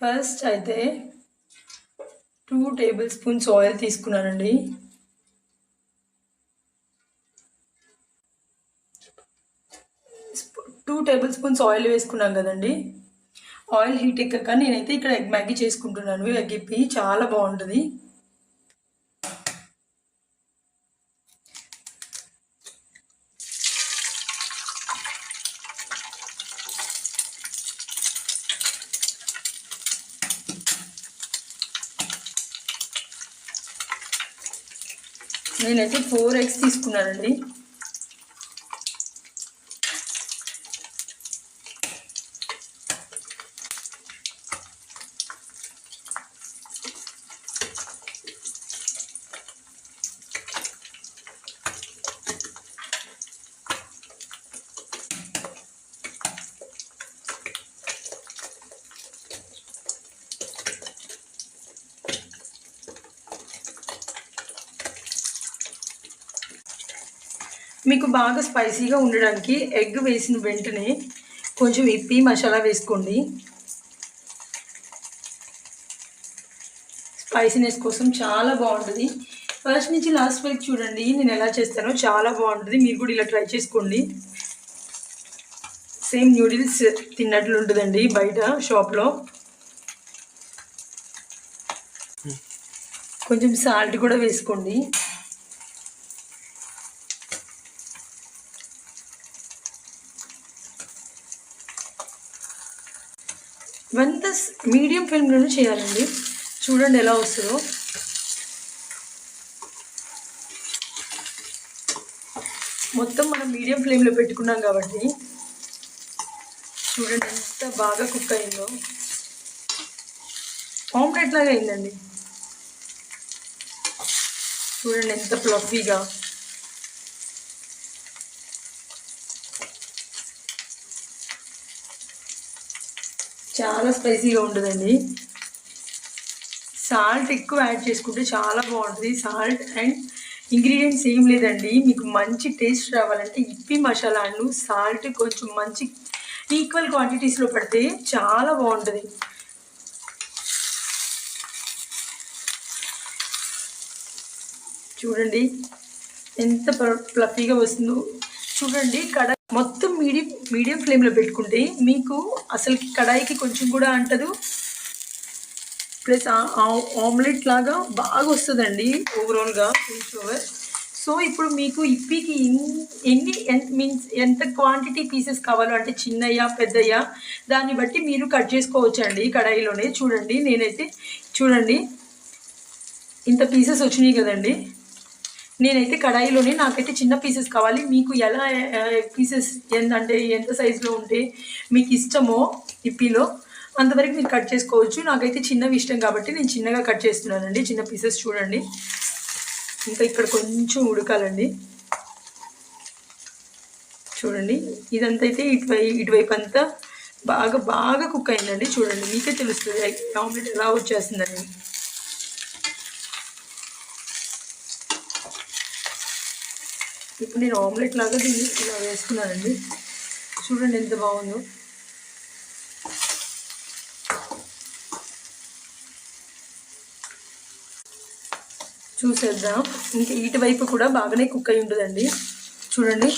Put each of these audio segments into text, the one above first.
First అయితే two tablespoons oil తీసుకున్నానండి. Two tablespoons oil వేసుకున్నాం కదండి. ఆయిల్ హీట్ ఎక్కక నేనైతే ఇక్కడ ఎగ్ మ్యాగీ చేసుకుంటున్నాను. ఎగ్ ఇప్పి చాలా బాగుంటుంది. నేనైతే ఫోర్ ఎగ్స్ తీసుకున్నానండి మీకు బాగా స్పైసీగా ఉండడానికి ఎగ్ వేసిన వెంటనే కొంచెం ఇప్పి మసాలా వేసుకోండి. స్పైసీనెస్ కోసం చాలా బాగుంటుంది. ఫస్ట్ నుంచి లాస్ట్ వరకు చూడండి నేను ఎలా చేస్తానో చాలా బాగుంటుంది. మీరు కూడా ఇలా ట్రై చేసుకోండి. సేమ్ న్యూడిల్స్ తిన్నట్లు ఉంటుందండి బయట షాప్లో. కొంచెం సాల్ట్ కూడా వేసుకోండి ఇవంతా మీడియం ఫ్లేమ్లోనే చేయాలండి. చూడండి ఎలా వస్తుందో. మొత్తం మనం మీడియం ఫ్లేమ్లో పెట్టుకున్నాం కాబట్టి చూడండి ఎంత బాగా కుక్ అయిందో. ఆమ్లెట్ లాగా అయిందండి. చూడండి ఎంత ఫ్లఫీగా చాలా స్పైసీగా ఉంటుందండి. సాల్ట్ ఎక్కువ యాడ్ చేసుకుంటే చాలా బాగుంటుంది. సాల్ట్ అండ్ ఇంగ్రీడియంట్స్ ఏం లేదండి. మీకు మంచి టేస్ట్ రావాలంటే ఇప్పి మసాలాలు సాల్ట్ కొంచెం మంచి ఈక్వల్ క్వాంటిటీస్లో పడితే చాలా బాగుంటుంది. చూడండి. ఎంత ప్లఫీగా వస్తుందో. చూడంట్ కడ మొత్తం మీడియం మీడియం ఫ్లేమ్లో పెట్టుకుంటే మీకు అసలుకి కడాయికి కొంచెం కూడా అంటదు. ప్లస్ ఆమ్లెట్ లాగా బాగా వస్తుందండి. ఓవరాల్గా ఫినిష్ ఓవర్. సో ఇప్పుడు మీకు ఇప్పికి ఎన్ని మీన్స్ ఎంత క్వాంటిటీ పీసెస్ కావాలో అంటే చిన్నయ్యా పెద్దయ్యా దాన్ని బట్టి మీరు కట్ చేసుకోవచ్చు అండి కడాయిలోనే. చూడండి నేనైతే చూడండి ఇంత పీసెస్ వచ్చినాయి కదండి. నేనైతే కడాయిలోనే నాకైతే చిన్న పీసెస్ కావాలి. మీకు ఎలా పీసెస్ ఏంటంటే ఎంత సైజులో ఉంటే మీకు ఇష్టమో ఇప్పిలో అంతవరకు మీరు కట్ చేసుకోవచ్చు. నాకైతే చిన్నవి ఇష్టం కాబట్టి నేను చిన్నగా కట్ చేస్తున్నానండి. చిన్న పీసెస్ చూడండి. ఇంకా ఇక్కడ కొంచెం ఉడకాలండి. చూడండి. ఇదంతా అయితే ఇటువై ఇటువైపు అంతా బాగా బాగా కుక్ అయిందండి. చూడండి. మీకే తెలుస్తుంది. ఆమ్లెట్ ఎలా వచ్చేస్తుందండి ఇప్పుడు నేను ఆమ్లెట్ లాగా దీన్ని ఇలా వేసుకున్నానండి. చూడండి ఎంత బాగుందో. చూసేద్దాం. ఇంకా ఇటువైపు కూడా బాగానే కుక్ అయి ఉంటుందండి చూడండి.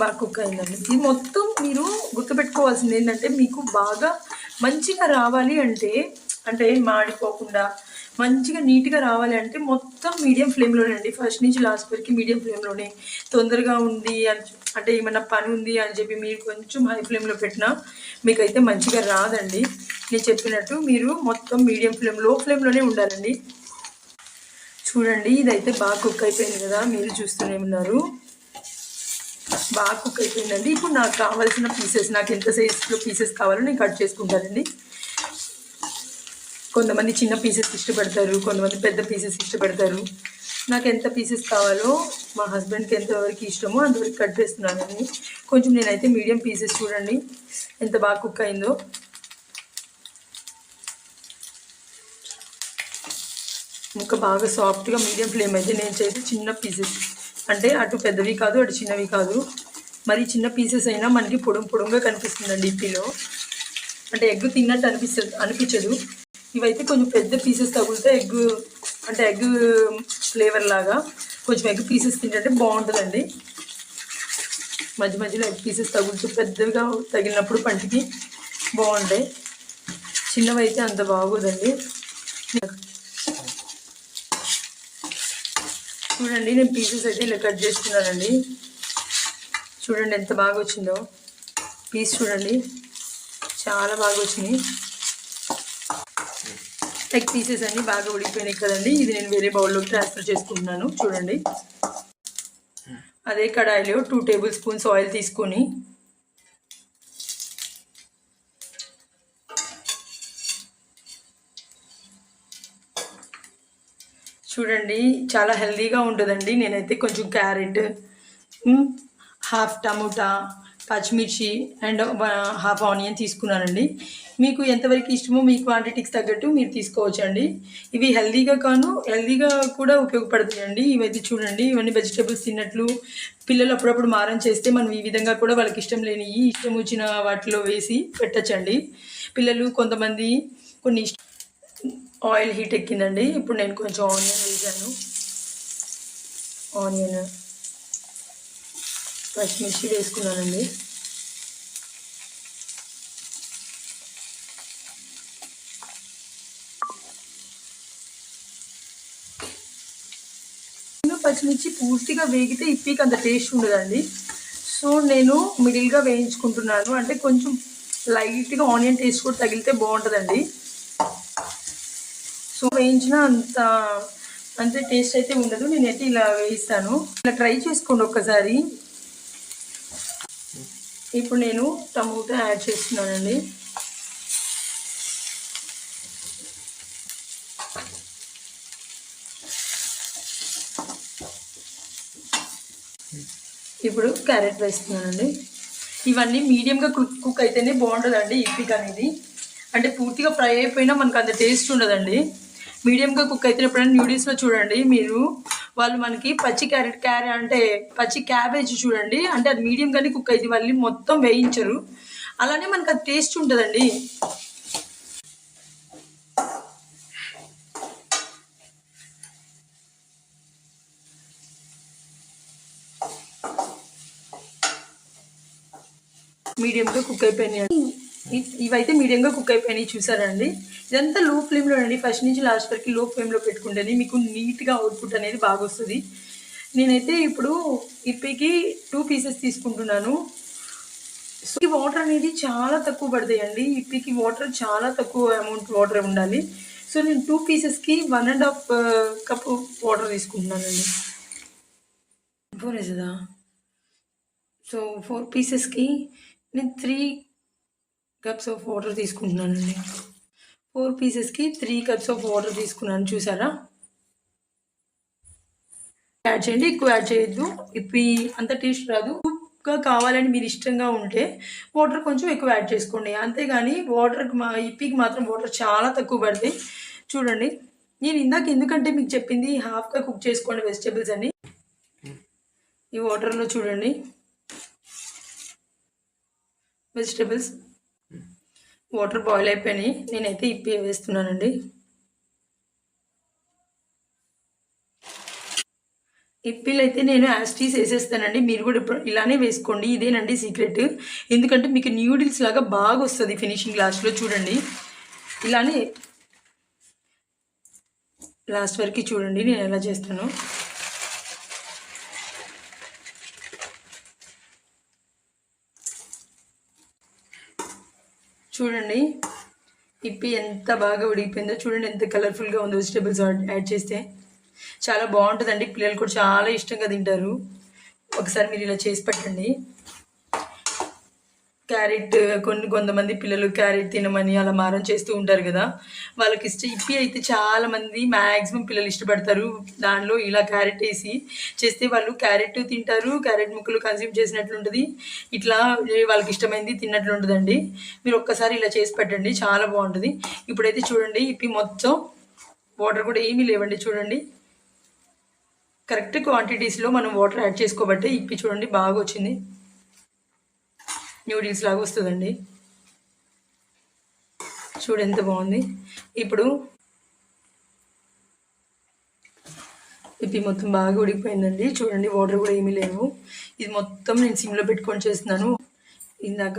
బాగా కుక్ అయిందండి. ఇది మొత్తం మీరు గుర్తుపెట్టుకోవాల్సింది ఏంటంటే మీకు బాగా మంచిగా రావాలి అంటే అంటే మాడిపోకుండా మంచిగా నీట్గా రావాలి అంటే మొత్తం మీడియం ఫ్లేమ్లోనే అండి. ఫస్ట్ నుంచి లాస్ట్ వరకు మీడియం ఫ్లేమ్లోనే తొందరగా ఉంది అని అంటే ఏమన్నా పని ఉంది అని చెప్పి మీరు కొంచెం హై ఫ్లేమ్లో పెట్టినా మీకైతే మంచిగా రాదండి. నేను చెప్పినట్టు మీరు మొత్తం మీడియం ఫ్లేమ్లో ఫ్లేమ్లోనే ఉండాలండి. చూడండి ఇదైతే బాగా కుక్ అయిపోయింది కదా మీరు చూస్తూనే ఉన్నారు. బాగా కుక్ అయిపోయిందండి. ఇప్పుడు నాకు కావాల్సిన పీసెస్ నాకు ఎంత సైజులో పీసెస్ కావాలో నేను కట్ చేసుకుంటానండి. కొంతమంది చిన్న పీసెస్ ఇష్టపడతారు కొంతమంది పెద్ద పీసెస్ ఇష్టపడతారు. నాకు ఎంత పీసెస్ కావాలో మా హస్బెండ్కి ఎంతవరకు ఇష్టమో అంతవరకు కట్ చేస్తున్నానని కొంచెం నేనైతే మీడియం పీసెస్ చూడండి ఎంత బాగా కుక్ అయిందో. ముక్క బాగా సాఫ్ట్గా మీడియం ఫ్లేమ్ అయితే నేను చేసి చిన్న పీసెస్ అంటే అటు పెద్దవి కాదు అటు చిన్నవి కాదు. మరి చిన్న పీసెస్ అయినా మనకి పొడుం పొడుంగా కనిపిస్తుందండి ఇప్పిలో అంటే ఎగ్ తిన్నట్టు అనిపిస్తుంది అనిపించదు. ఇవైతే కొంచెం పెద్ద పీసెస్ తగిలితే ఎగ్ అంటే ఎగ్ ఫ్లేవర్ లాగా కొంచెం ఎగ్ పీసెస్ తింటే బాగుంటుందండి. మధ్య మధ్యలో ఎగ్ పీసెస్ తగులుతూ పెద్దగా తగిలినప్పుడు పంటికి బాగుంటాయి. చిన్నవి అయితే అంత బాగోదండి. చూడండి నేను పీసెస్ అయితే ఇలా కట్ చేస్తున్నానండి. చూడండి ఎంత బాగా వచ్చిందో పీస్ చూడండి. చాలా బాగా వచ్చినాయి ఎగ్ పీసెస్ అన్ని బాగా ఉడికిపోయినాయి కదండి. ఇది నేను వేరే బౌల్లోకి ట్రాన్స్ఫర్ చేసుకుంటున్నాను. చూడండి. అదే కడాయిలో టూ టేబుల్ స్పూన్స్ ఆయిల్ తీసుకొని చూడండి చాలా హెల్దీగా ఉంటుందండి. నేనైతే కొంచెం క్యారెట్ హాఫ్ టమోటా పచ్చిమిర్చి అండ్ హాఫ్ ఆనియన్ తీసుకున్నానండి. మీకు ఎంతవరకు ఇష్టమో మీ క్వాంటిటీకి తగ్గట్టు మీరు తీసుకోవచ్చండి. ఇవి హెల్తీగా కాను హెల్దీగా కూడా ఉపయోగపడతాయండి. ఇవైతే చూడండి ఇవన్నీ వెజిటేబుల్స్ తిన్నట్లు పిల్లలు అప్పుడప్పుడు మారం చేస్తే మనం ఈ విధంగా కూడా వాళ్ళకి ఇష్టం లేని ఇష్టం వచ్చిన వాటిలో వేసి పెట్టచ్చండి. పిల్లలు కొంతమంది కొన్ని ఆయిల్ హీట్ ఎక్కిందండి. ఇప్పుడు నేను కొంచెం ఆనియన్ వేసాను. ఆనియన్ పచ్చిమిర్చి వేసుకున్నానండి. పచ్చిమిర్చి పూర్తిగా వేగితే ఇప్పికి అంత టేస్ట్ ఉండదండి. సో నేను మిడిల్గా వేయించుకుంటున్నాను. అంటే కొంచెం లైట్గా ఆనియన్ టేస్ట్ కూడా తగిలితే బాగుంటుందండి. సో వేయించిన అంత అంతే టేస్ట్ అయితే ఉండదు. నేనైతే ఇలా వేయిస్తాను. ఇలా ట్రై చేసుకోండి ఒక్కసారి. ఇప్పుడు నేను టమోటా యాడ్ చేస్తున్నానండి. ఇప్పుడు క్యారెట్ వేస్తున్నానండి. ఇవన్నీ మీడియంగా కుక్ కుక్ అయితేనే బాగుంటుందండి ఇప్పిక్ అనేది. అంటే పూర్తిగా ఫ్రై అయిపోయినా మనకు అంత టేస్ట్ ఉండదండి. మీడియంగా కుక్ అయితే ఎప్పుడైనా న్యూడిల్స్లో చూడండి మీరు. వాళ్ళు మనకి పచ్చి క్యారెట్ క్యారెట్ అంటే పచ్చి క్యాబేజ్ చూడండి. అంటే అది మీడియంగానే కుక్ అయితే వాళ్ళు మొత్తం వేయించరు. అలానే మనకు అది టేస్ట్ ఉంటుందండి. మీడియంగా కుక్ అయిపోయినాయి. ఇవైతే మీడియంగా కుక్ అయిపోయినాయి చూసారండి ఇదంతా లో ఫ్లేమ్లో అండి ఫస్ట్ నుంచి లాస్ట్ వరకు లో ఫ్లేమ్లో పెట్టుకుంటేనే మీకు నీట్గా అవుట్పుట్ అనేది బాగా వస్తుంది నేనైతే ఇప్పుడు ఇప్పటికి టూ పీసెస్ తీసుకుంటున్నాను. సో ఈ వాటర్ అనేది చాలా తక్కువ పడతాయండి. ఇప్పికి వాటర్ చాలా తక్కువ అమౌంట్ వాటర్ ఉండాలి. సో నేను two పీసెస్కి one and half cup water తీసుకుంటున్నానండి. ఫోర్ వేసేదా సో ఫోర్ పీసెస్కి నేను త్రీ కప్స్ ఆఫ్ వాటర్ తీసుకుంటున్నానండి. ఫోర్ పీసెస్కి త్రీ కప్స్ ఆఫ్ వాటర్ తీసుకున్నాను చూసారా? యాడ్ చేయండి ఎక్కువ యాడ్ చేయొద్దు. ఇప్పి అంత టేస్ట్ రాదు. ఉప్పుగా కావాలని మీరు ఇష్టంగా ఉంటే వాటర్ కొంచెం ఎక్కువ యాడ్ చేసుకోండి. అంతేగాని వాటర్కి మా ఇప్పికి మాత్రం వాటర్ చాలా తక్కువ పడతాయి. చూడండి. నేను ఇందాక ఎందుకంటే మీకు చెప్పింది హాఫ్గా కుక్ చేసుకోండి వెజిటేబుల్స్ అని ఈ వాటర్లో చూడండి. వెజిటేబుల్స్. వాటర్ బాయిల్ అయిపోయినాయి. నేనైతే ఇప్పి వేస్తున్నానండి. ఇప్పిలు అయితే నేను యాస్టీస్ వేసేస్తానండి. మీరు కూడా ఇప్పుడు ఇలానే వేసుకోండి. ఇదేనండి సీక్రెట్. ఎందుకంటే మీకు న్యూడిల్స్ లాగా బాగా వస్తుంది ఫినిషింగ్ లాస్ట్లో చూడండి. ఇలానే లాస్ట్ వరకు చూడండి. నేను ఎలా చేస్తాను. చూడండి. ఇప్పి ఎంత బాగా ఉడికిపోయిందో చూడండి ఎంత కలర్ఫుల్గా ఉందో వెజిటేబుల్స్ యాడ్ చేస్తే. చాలా బాగుంటుందండి. పిల్లలు కూడా చాలా ఇష్టంగా తింటారు. ఒకసారి మీరు ఇలా చేసి పెట్టండి. క్యారెట్ కొన్ని కొంతమంది పిల్లలు క్యారెట్ తినమని అలా మారం చేస్తూ ఉంటారు కదా. వాళ్ళకి ఇష్ట ఇప్పి అయితే చాలా మంది మ్యాక్సిమం పిల్లలు ఇష్టపడతారు. దానిలో ఇలా క్యారెట్ వేసి చేస్తే వాళ్ళు క్యారెట్ తింటారు క్యారెట్ ముక్కలు కన్స్యూమ్ చేసినట్లు ఉంటుంది ఇట్లా వాళ్ళకి ఇష్టమైంది తిన్నట్లుంటుందండి మీరు ఒక్కసారి ఇలా చేసి పెట్టండి చాలా బాగుంటుంది. ఇప్పుడైతే చూడండి ఇప్పి మొత్తం వాటర్ కూడా ఏమీ లేవండి చూడండి. కరెక్ట్ క్వాంటిటీస్లో మనం వాటర్ యాడ్ చేసుకోబట్టే ఇప్పి చూడండి బాగా వచ్చింది న్యూడిల్స్ లాగా వస్తుందండి. చూడు ఎంత బాగుంది. ఇప్పుడు ఇప్పి మొత్తం బాగా ఉడికిపోయిందండి. చూడండి వాటర్ కూడా ఏమీ లేవు. ఇది మొత్తం నేను సిమ్లో పెట్టుకొని చేస్తున్నాను. ఇందాక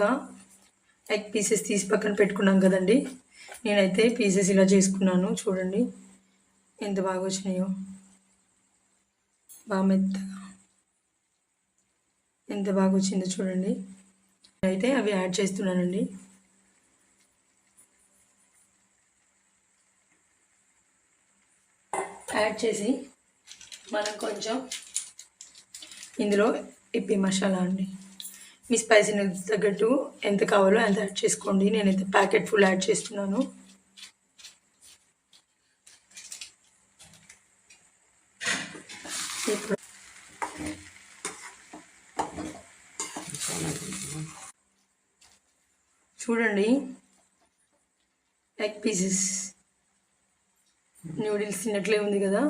ఎగ్ పీసెస్ తీసి పక్కన పెట్టుకున్నాం కదండి. నేనైతే పీసెస్ ఇలా చేసుకున్నాను. చూడండి ఎంత బాగా వచ్చినాయో. బాగా మెత్తగా. ఎంత బాగా వచ్చిందో చూడండి. అయితే అవి యాడ్ చేస్తున్నానండి. యాడ్ చేసి మనం కొంచెం ఇందులో ఇప్పి మసాలా అండి. మీ స్పైసీని తగ్గట్టు ఎంత కావాలో అంత యాడ్ చేసుకోండి. నేనైతే ప్యాకెట్ ఫుల్ యాడ్ చేస్తున్నాను ఇప్పుడు చూడండి. ఎగ్ పీసెస్ న్యూడిల్స్ తిన్నట్లే ఉంది కదా.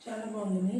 చాలా బాగుంది.